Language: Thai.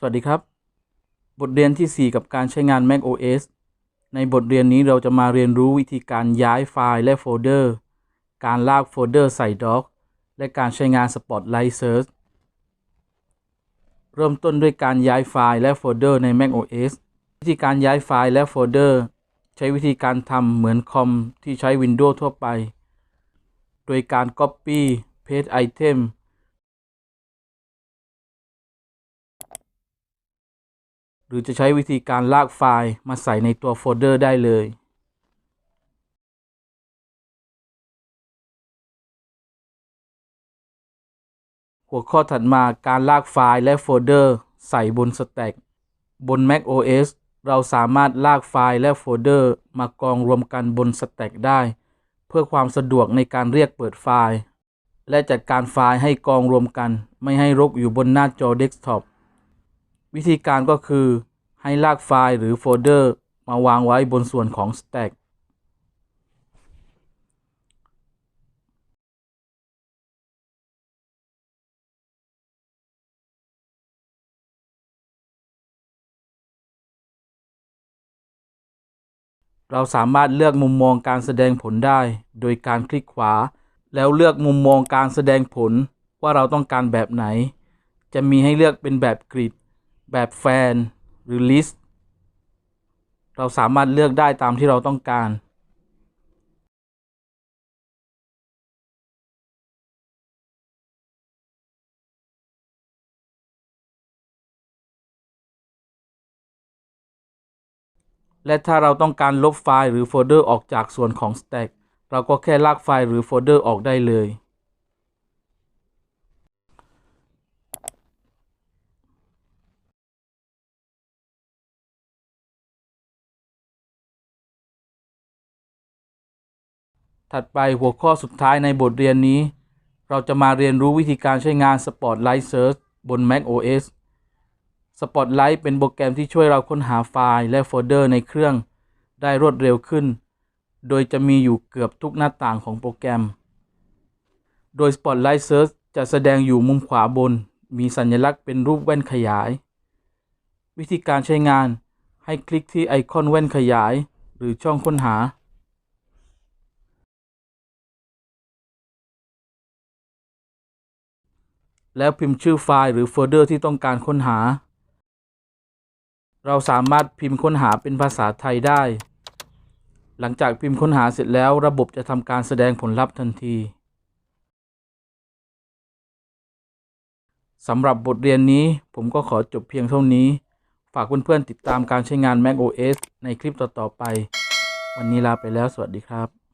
สวัสดีครับ บทเรียนที่ 4 กับการใช้งาน Mac OS ในบทเรียนนี้เราจะมาเรียนรู้วิธีการย้ายไฟล์และโฟลเดอร์ การลากโฟลเดอร์ใส่ด็อก และการใช้งาน Spotlight Search เริ่มต้นด้วยการย้ายไฟล์และโฟลเดอร์ใน Mac OS วิธีการย้ายไฟล์และโฟลเดอร์ ใช้วิธีการทำเหมือนคอมที่ใช้ Windows ทั่วไป โดยการ Copy Paste Item หรือจะใช้วิธีการลากไฟล์มาใส่ในตัวโฟลเดอร์ได้เลยหัวข้อถัดมาการลากไฟล์และโฟลเดอร์ใส่บนสแต็กบน Mac OS เราสามารถลากไฟล์และโฟลเดอร์มากองรวมกันบนสแต็กได้ เพื่อความสะดวกในการเรียกเปิดไฟล์ และจัดการไฟล์ให้กองรวมกัน ไม่ให้รกอยู่บนหน้าจอเดสก์ท็อป วิธีการก็คือให้ลากไฟล์หรือโฟลเดอร์มาวางไว้บนส่วนของสแต็กเราสามารถเลือกมุมมองการแสดงผลได้ โดยการคลิกขวา แล้วเลือกมุมมองการแสดงผลว่าเราต้องการแบบไหน จะมีให้เลือกเป็นแบบกริด แบบแฟนหรือ list เราสามารถเลือกได้ตามที่เราต้องการ และถ้าเราต้องการลบไฟล์หรือโฟลเดอร์ออกจากส่วนของ Stack เราก็แค่ลากไฟล์หรือโฟลเดอร์ออกได้เลย ถัดไปหัวข้อสุดท้ายในบทเรียนนี้ เราจะมาเรียนรู้วิธีการใช้งาน Spotlight Search บน Mac OS Spotlight เป็นโปรแกรมที่ช่วยเราค้นหาไฟล์และโฟลเดอร์ในเครื่อง ได้รวดเร็วขึ้น โดยจะมีอยู่เกือบทุกหน้าต่างของโปรแกรม โดย Spotlight Search จะแสดงอยู่มุมขวาบน มีสัญลักษณ์เป็นรูปแว่นขยาย วิธีการใช้งาน ให้คลิกที่ไอคอนแว่นขยาย หรือช่องค้นหา แล้วพิมพ์ชื่อไฟล์หรือโฟลเดอร์ที่ต้องการค้นหา เราสามารถพิมพ์ค้นหาเป็นภาษาไทยได้ หลังจากพิมพ์ค้นหาเสร็จแล้วระบบจะทำการแสดงผลลัพธ์ทันทีสำหรับบทเรียนนี้ผมก็ขอจบเพียงเท่านี้ ฝากเพื่อนๆติดตามการใช้งาน Mac OS ในคลิปต่อๆไป วันนี้ลาไปแล้วสวัสดีครับ